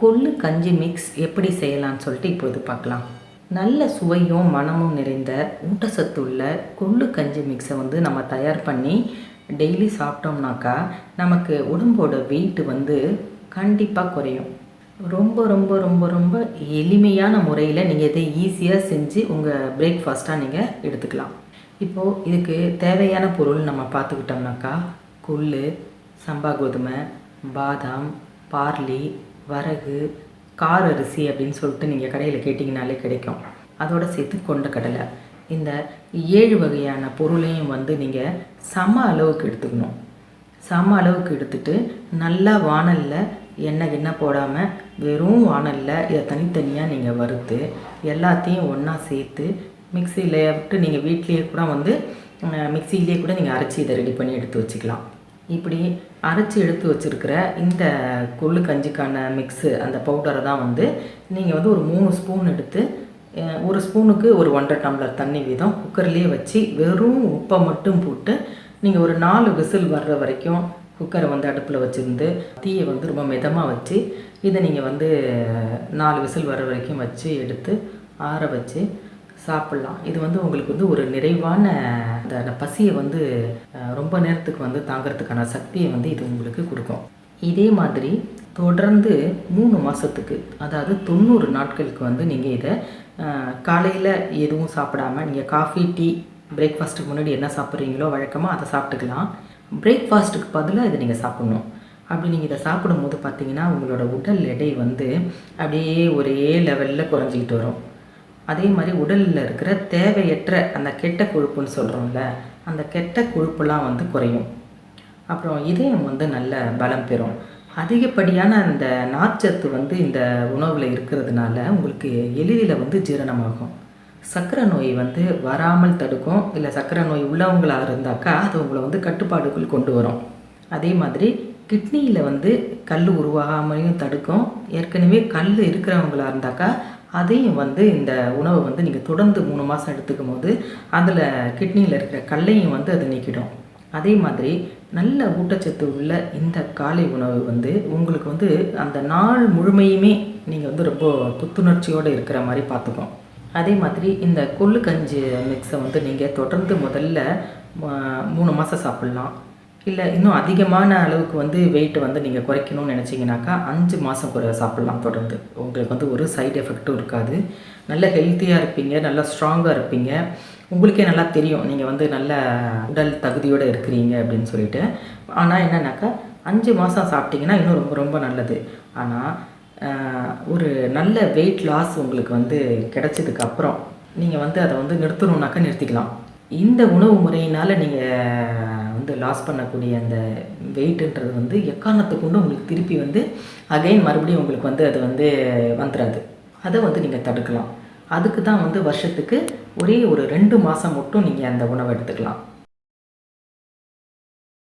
கொள்ளு கஞ்சி மிக்ஸ் எப்படி செய்யலாம்னு சொல்லிட்டு இப்போது பார்க்கலாம். நல்ல சுவையும் மனமும் நிறைந்த ஊட்டச்சத்துள்ள கொள்ளு கஞ்சி மிக்ஸை வந்து நம்ம தயார் பண்ணி டெய்லி சாப்பிட்டோம்னாக்கா நமக்கு உடம்போட வெயிட் வந்து கண்டிப்பாக குறையும். ரொம்ப ரொம்ப ரொம்ப ரொம்ப எளிமையான முறையில் நீங்கள் இதை ஈஸியாக செஞ்சு உங்கள் பிரேக்ஃபாஸ்ட்டாக நீங்கள் எடுத்துக்கலாம். இப்போது இதுக்கு தேவையான பொருள் நம்ம பார்த்துக்கிட்டோம்னாக்கா கொள்ளு சம்பா கோதுமை பாதாம் பார்லி வரகு கார் அரிசி அப்படின்னு சொல்லிட்டு நீங்கள் கடையில் கேட்டிங்கனாலே கிடைக்கும். அதோட சேர்த்து கொண்ட கடலை. இந்த ஏழு வகையான பொருளையும் வந்து நீங்கள் சம அளவுக்கு எடுத்துக்கணும். சம அளவுக்கு எடுத்துட்டு நல்லா வானலில் எண்ணெய் கிண்ணெய் போடாமல் வெறும் வானலில் இதை தனித்தனியாக நீங்கள் வறுத்து எல்லாத்தையும் ஒன்றா சேர்த்து மிக்சியில் விட்டு நீங்கள் வீட்லேயே கூட வந்து மிக்சியிலே கூட நீங்கள் அரைச்சி இதை ரெடி பண்ணி எடுத்து வச்சுக்கலாம். இப்படி அரைச்சி எடுத்து வச்சுருக்கிற இந்த கொள்ளு கஞ்சிக்கான மிக்ஸு அந்த பவுடரை தான் வந்து நீங்கள் வந்து ஒரு மூணு ஸ்பூன் எடுத்து ஒரு ஸ்பூனுக்கு ஒரு ஒன்றரை டம்ளர் தண்ணி வீதம் குக்கர்லேயே வச்சு வெறும் உப்பை மட்டும் போட்டு நீங்கள் ஒரு நாலு விசில் வர்ற வரைக்கும் குக்கரை வந்து அடுப்பில் வச்சுருந்து தீயை வந்து ரொம்ப மிதமாக வச்சு இதை நீங்கள் வந்து நாலு விசில் வர்ற வரைக்கும் வச்சு எடுத்து ஆற வச்சு சாப்பிட்லாம். இது வந்து உங்களுக்கு வந்து ஒரு நிறைவான அந்த அந்த பசியை வந்து ரொம்ப நேரத்துக்கு வந்து தாங்கிறதுக்கான சக்தியை வந்து இது உங்களுக்கு கொடுக்கும். இதே மாதிரி தொடர்ந்து மூணு மாதத்துக்கு அதாவது தொண்ணூறு நாட்களுக்கு வந்து நீங்கள் இதை காலையில் எதுவும் சாப்பிடாம நீங்கள் காஃபி டீ பிரேக்ஃபாஸ்ட்டுக்கு முன்னாடி என்ன சாப்பிட்றீங்களோ வழக்கமாக அதை சாப்பிட்டுக்கலாம். பிரேக்ஃபாஸ்ட்டுக்கு பதிலாக இதை நீங்கள் சாப்பிட்ணும். அப்படி நீங்கள் இதை சாப்பிடும்போது பார்த்தீங்கன்னா உங்களோட உடல் எடை வந்து அப்படியே ஒரே லெவலில் குறைஞ்சிக்கிட்டு வரும். அதே மாதிரி உடலில் இருக்கிற தேவையற்ற அந்த கெட்ட கொழுப்புன்னு சொல்கிறோம்ல அந்த கெட்ட கொழுப்புலாம் வந்து குறையும். அப்புறம் இதயம் வந்து நல்ல பலம் பெறும். அதிகப்படியான அந்த நார்ச்சத்து வந்து இந்த உணவில் இருக்கிறதுனால உங்களுக்கு எளிதில் வந்து ஜீரணமாகும். சக்கரை நோய் வந்து வராமல் தடுக்கும். இல்லை சர்க்கரை நோய் உள்ளவங்களாக இருந்தாக்கா அது உங்களை வந்து கட்டுப்பாடுகள் கொண்டு வரும். அதே மாதிரி கிட்னியில் வந்து கல் உருவாகாமலையும் தடுக்கும். ஏற்கனவே கல் இருக்கிறவங்களாக இருந்தாக்கா அதையும் வந்து இந்த உணவை வந்து நீங்கள் தொடர்ந்து மூணு மாதம் எடுத்துக்கும் போது அதில் கிட்னியில் இருக்கிற கல்லையும் வந்து அது நீக்கிடும். அதே மாதிரி நல்ல ஊட்டச்சத்து உள்ள இந்த காலை உணவு வந்து உங்களுக்கு வந்து அந்த நாள் முழுமையுமே நீங்கள் வந்து ரொம்ப புத்துணர்ச்சியோடு இருக்கிற மாதிரி பார்த்துக்கும். அதே மாதிரி இந்த கொள்ளு கஞ்சி மிக்ஸை வந்து நீங்கள் தொடர்ந்து முதல்ல மூணு மாதம் சாப்பிட்லாம். இல்லை இன்னும் அதிகமான அளவுக்கு வந்து வெயிட் வந்து நீங்கள் குறைக்கணும்னு நினச்சிங்கனாக்கா அஞ்சு மாதம் குறை சாப்பிட்லாம் தொடர்ந்து. உங்களுக்கு வந்து ஒரு சைடு எஃபெக்ட்டும் இருக்காது. நல்ல ஹெல்த்தியாக இருப்பீங்க நல்லா ஸ்ட்ராங்காக இருப்பீங்க. உங்களுக்கே நல்லா தெரியும் நீங்கள் வந்து நல்ல உடல் தகுதியோடு இருக்கிறீங்க அப்படின்னு சொல்லிட்டு. ஆனால் என்னன்னாக்கா அஞ்சு மாதம் சாப்பிட்டீங்கன்னா இன்னும் ரொம்ப ரொம்ப நல்லது. ஆனால் ஒரு நல்ல வெயிட் லாஸ் உங்களுக்கு வந்து கிடைச்சதுக்கு அப்புறம் நீங்கள் வந்து அதை வந்து நிறுத்தணுன்னாக்கா நிறுத்திக்கலாம். இந்த உணவு முறையினால் நீங்கள் வந்து லாஸ் பண்ணக்கூடிய அந்த வெயிட்டுன்றது வந்து எக்காரணத்தை கொண்டு உங்களுக்கு திருப்பி வந்து அகைன் மறுபடியும் உங்களுக்கு வந்து அது வந்து வந்துடாது அதை வந்து நீங்கள் தடுக்கலாம். அதுக்கு தான் வந்து வருஷத்துக்கு ஒரே ஒரு ரெண்டு மாதம் மட்டும் நீங்கள் அந்த உணவை எடுத்துக்கலாம்.